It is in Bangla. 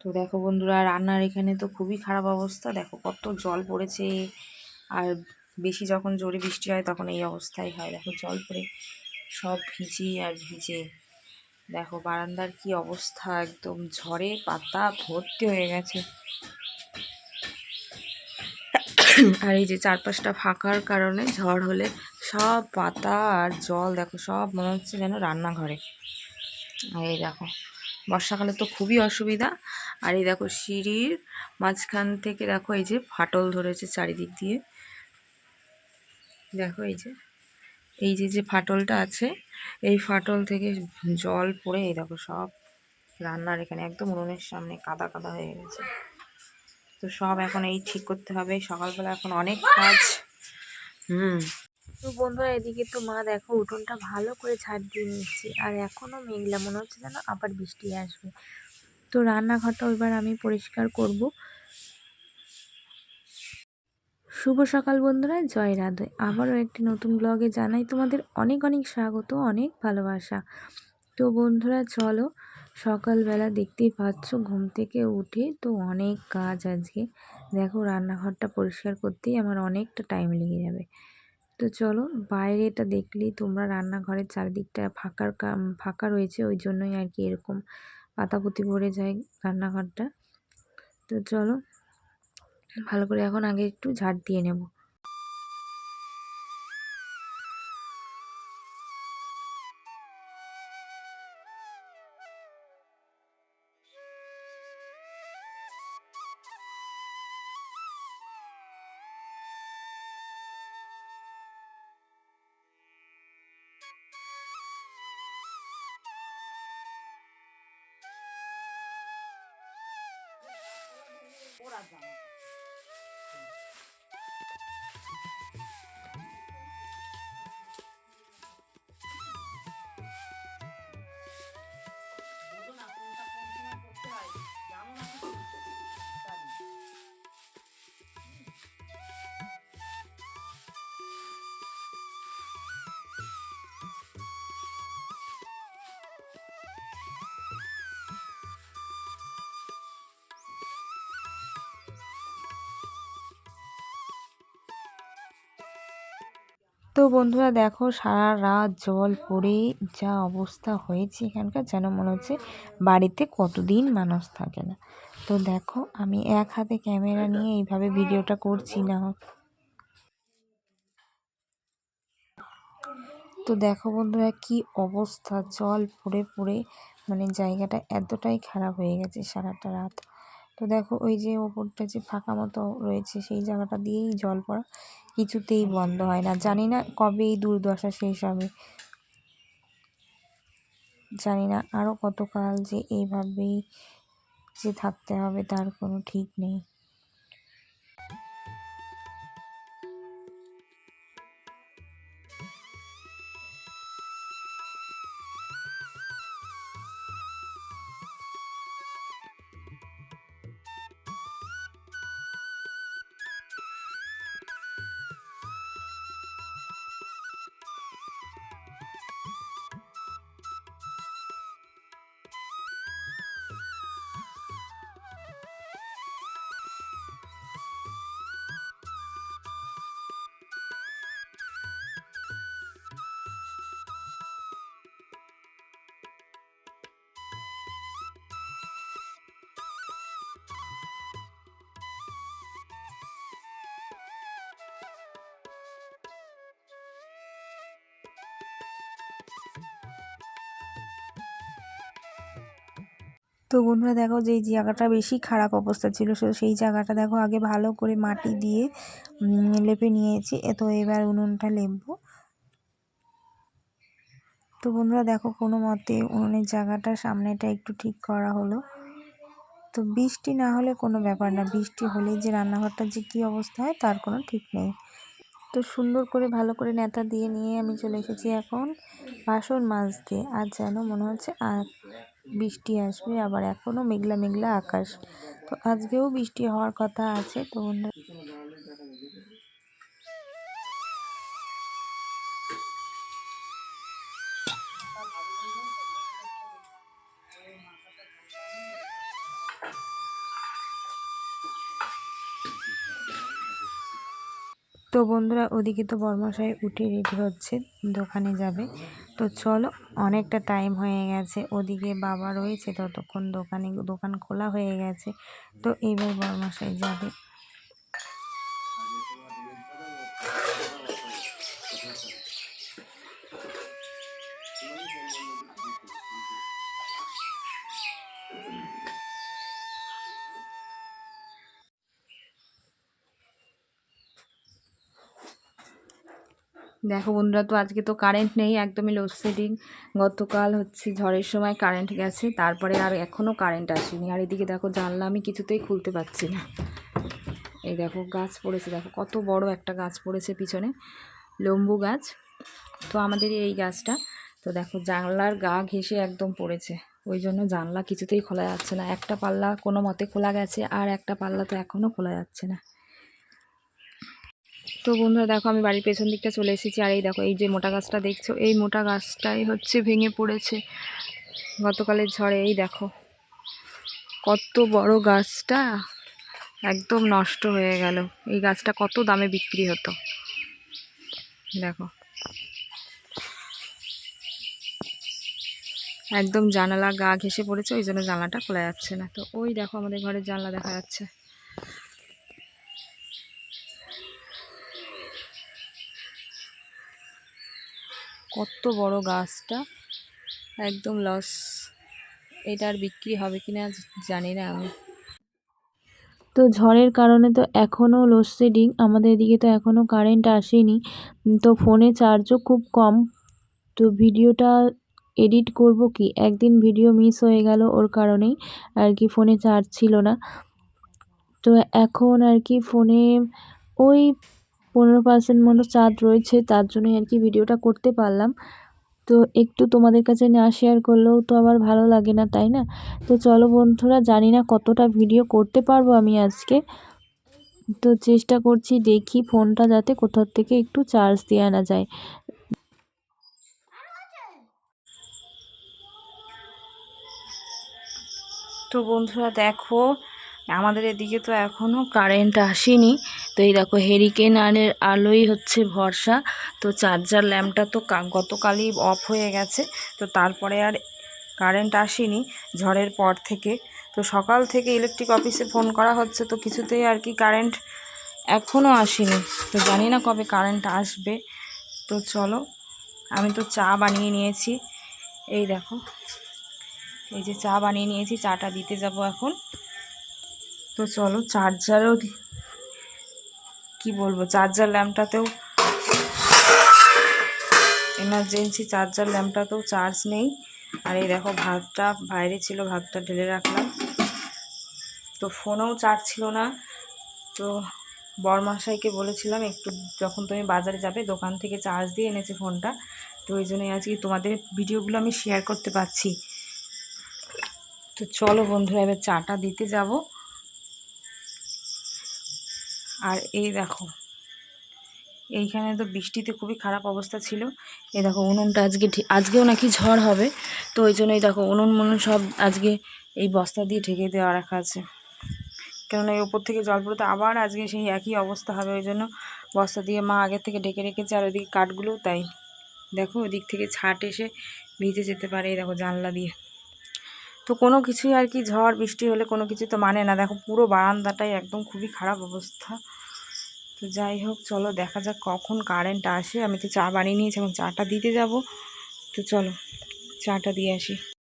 তো দেখো বন্ধুরা, রান্নার এখানে তো খুবই খারাপ অবস্থা। দেখো কত জল পড়েছে। আর বেশি যখন জোরে বৃষ্টি হয় তখন এই অবস্থাই হয়। দেখো জল পড়ে সব ভিজি আর ভিজে। দেখো বারান্দার কি অবস্থা, একদম ঝড়ে পাতা ভর্তি হয়ে গেছে। আর এই যে চারপাশটা ফাঁকার কারণে ঝড় হলে সব পাতা আর জল, দেখো সব মনে হচ্ছে যেন রান্নাঘরে। এই দেখো, বর্ষাকালে তো খুবই অসুবিধা। আর এই দেখো সিঁড়ির মাঝখান থেকে দেখো এই যে ফাটল ধরেছে চারিদিক দিয়ে। দেখো এই যে এই যে যে ফাটলটা আছে, এই ফাটল থেকে জল পড়ে, এই দেখো সব রান্নার এখানে একদম উনুনের সামনে কাদা কাদা হয়ে গেছে। তো সব এখন এই ঠিক করতে হবে, সকালবেলা এখন অনেক কাজ। হুম। তো বন্ধুরা, এদিকে তো মা দেখো উঠোনটা ভালো করে ছাড় দিয়ে নিচ্ছে, আর এখনও মেঘলা, মনে হচ্ছে যেন আবার বৃষ্টি আসবে। তো রান্নাঘরটা এবার আমি পরিষ্কার করব। শুভ সকাল বন্ধুরা, জয় রাধে। আবারও একটি নতুন ব্লগে জানাই তোমাদের অনেক অনেক স্বাগত, অনেক ভালোবাসা। তো বন্ধুরা, চলো সকালবেলা দেখতেই পাচ্ছ, ঘুম থেকে উঠে তো অনেক কাজ আজকে। দেখো রান্নাঘরটা পরিষ্কার করতেই আমার অনেকটা টাইম লেগে যাবে। তো চলো বাইরেটা দেখলেই তোমরা রান্নাঘরের চারিদিকটা ফাঁকার ফাঁকা রয়েছে, ওই জন্যই আর কি এরকম পাতাপুতি ভরে যায় রান্নাঘরটা। তো চলো ভালো করে এখন আগে একটু ঝাড় দিয়ে নেব। ওরা জামা তো বন্ধুরা দেখো, সারা রাত জল পড়ে যা অবস্থা হয়েছে এখানকার, যেন মনে হচ্ছে বাড়িতে কতদিন মানুষ থাকে না। তো দেখো, আমি এক হাতে ক্যামেরা নিয়ে এইভাবে ভিডিওটা করছি না। তো দেখো বন্ধুরা, কি অবস্থা, জল পড়ে পড়ে মানে জায়গাটা এতটাই খারাপ হয়ে গেছে সারাটা রাত। তো দেখো ওই যে ওপরটা যে ফাঁকা মতো রয়েছে সেই জায়গাটা দিয়েই জল পড়া কিছুতেই বন্ধ হয় না। জানি না কবে এই দুর্দশা শেষ হবে। জানি না আরও কতকাল যে এইভাবেই যে থাকতে হবে তার কোনো ঠিক নেই। তো বন্ধুরা দেখো যেই জায়গাটা বেশি খারাপ অবস্থা ছিল সেই জায়গাটা দেখো আগে ভালো করে মাটি দিয়ে লেপে নিয়েছি। তো এবার উনুনটা লেপবো। তো বন্ধুরা দেখো কোনো মতে উনুনের জায়গাটা সামনেটা একটু ঠিক করা হলো। তো বৃষ্টি না হলে কোনো ব্যাপার না, বৃষ্টি হলে যে রান্নাঘরটা যে কী অবস্থা হয় তার কোনো ঠিক নেই। তো সুন্দর করে ভালো করে নেতা দিয়ে নিয়ে আমি চলে এসেছি এখন বাসন মাজতে। আর যেন মনে হচ্ছে বৃষ্টি আসবে, আবার এখনও মেঘলা মেঘলা আকাশ। তো আজকেও বৃষ্টি হওয়ার কথা আছে, তো তো বন্ধুরা, ওদিকে তো বর্মাশাই উঠে রেডি হচ্ছে, দোকানে যাবে। তো চলো, অনেকটা টাইম হয়ে গেছে। ওদিকে বাবা রয়েছে, ততক্ষণ দোকানে, দোকান খোলা হয়ে গেছে। তো এবার বর্মশাই যাবে। দেখো বন্ধুরা তো আজকে তো কারেন্ট নেই, একদমই লোডশেডিং গতকাল হচ্ছে ঝড়ের সময় কারেন্ট গেছে, তারপরে আর এখনও কারেন্ট আসেনি। আর এদিকে দেখো জানলা আমি কিছুতেই খুলতে পারছি না। এই দেখো গাছ পড়েছে, দেখো কত বড় একটা গাছ পড়েছে পিছনে, লম্বু গাছ। তো আমাদের এই গাছটা, তো দেখো জানলার গা ঘেঁষে একদম পড়েছে। ওই জন্য জানলা কিছুতেই খোলা যাচ্ছে না। একটা পাল্লা কোনো মতে খোলা গেছে, আর একটা পাল্লা তো এখনও খোলা যাচ্ছে না। তো বন্ধুরা দেখো, আমি বাড়ির পেছন দিকটা চলে এসেছি। আর এই দেখো, এই যে মোটা গাছটা দেখছ, এই মোটা গাছটাই হচ্ছে ভেঙে পড়েছে গতকালের ঝড়ে। এই দেখো, কত বড় গাছটা একদম নষ্ট হয়ে গেল। এই গাছটা কত দামে বিক্রি হতো। দেখো, একদম জানালা গা ঘেসে পড়েছে, ওই জন্য জানলাটা খোলা যাচ্ছে না। তো ওই দেখো, আমাদের ঘরের জানলা দেখা যাচ্ছে। কত বড় গাছটা? একদম লস এটা আর বিক্রি হবে কি কিনা জানি না আমি। তো ঝড়ের কারণে তো এখনও লোডশেডিং আমাদের এদিকে তো এখনও কারেন্ট আসেনি। তো ফোনে চার্জও খুব কম। তো ভিডিওটা এডিট করব কি? একদিন ভিডিও মিস হয়ে গেল ওর কারণেই আর কি ফোনে চার্জ ছিল না। তো এখন আর কি ফোনে ওই পনেরো পার্সেন্ট মতো চার্জ রয়েছে, তার জন্যই আর কি ভিডিওটা করতে পারলাম। তো একটু তোমাদের কাছে না শেয়ার করলেও তো আবার ভালো লাগে না, তাই না? তো চলো বন্ধুরা, জানি না কতটা ভিডিও করতে পারব আমি আজকে। তো চেষ্টা করছি দেখি ফোনটা যাতে কোথাও থেকে একটু চার্জ দিয়ে আনা যায়। তো বন্ধুরা দেখো, আমাদের এদিকে তো এখনও কারেন্ট আসেনি। তো এই দেখো হেরিকেন হেরিকেনারের আলোই হচ্ছে ভরসা। তো চার্জার ল্যাম্পটা তো গতকালই অফ হয়ে গেছে। তো তারপরে আর কারেন্ট আসেনি ঝড়ের পর থেকে। তো সকাল থেকে ইলেকট্রিক অফিসে ফোন করা হচ্ছে। তো কিছুতেই আর কি কারেন্ট এখনও আসেনি। তো জানি না কবে কারেন্ট আসবে। তো চলো, আমি তো চা বানিয়ে নিয়েছি। এই দেখো, এই যে চা বানিয়ে নিয়েছি, চাটা দিতে যাব এখন। তো চলো চার্জারও কি বলব? চার্জার ল্যাম্পটাতেও এমার্জেন্সি চার্জার ল্যাম্পটাতেও চার্জ নেই। আর এই দেখো, ভাতটা বাইরে ছিল, ভাতটা ঢেলে রাখলাম। তো ফোনেও চার্জ ছিল না। তো বরমাশাইকে বলেছিলাম, একটু যখন তুমি বাজারে যাবে, দোকান থেকে চার্জ দিয়ে এনেছে ফোনটা তো ওই জন্যই আজকে তোমাদের ভিডিওগুলো আমি শেয়ার করতে পারছি। তো চলো বন্ধুরা, এবার চাটা দিতে যাব। আর এই দেখো, এইখানে তো বৃষ্টিতে খুবই খারাপ অবস্থা ছিল। এই দেখো, উনুনটা আজকে আজকেও নাকি ঝড় হবে। তো ওই জন্যই দেখো, উনুন মনুন সব আজকে এই বস্তা দিয়ে ঢেকে দেওয়া রাখা আছে। কেননা এই ওপর থেকে জল পড়তে আবার আজকে সেই একই অবস্থা হবে, ওই জন্য বস্তা দিয়ে মা আগের থেকে ঢেকে রেখেছে, আর ওইদিকে কাঠগুলোও তাই। দেখো, ওদিক থেকে ছাট এসে ভিজে যেতে পারে এই দেখো জানলা দিয়ে। তো কোনো কিছুই আর কি ঝড়, বৃষ্টি হলে কোনো কিছু তো মানে না। দেখো পুরো বারান্দাটাই একদম খুবই খারাপ অবস্থা। তো যাই হোক, চলো দেখা যাক কখন কারেন্ট আসে। আমি তো চা বানিয়ে নিয়েছি এখন চাটা দিতে যাব। তো চলো, চাটা দিয়ে আসি।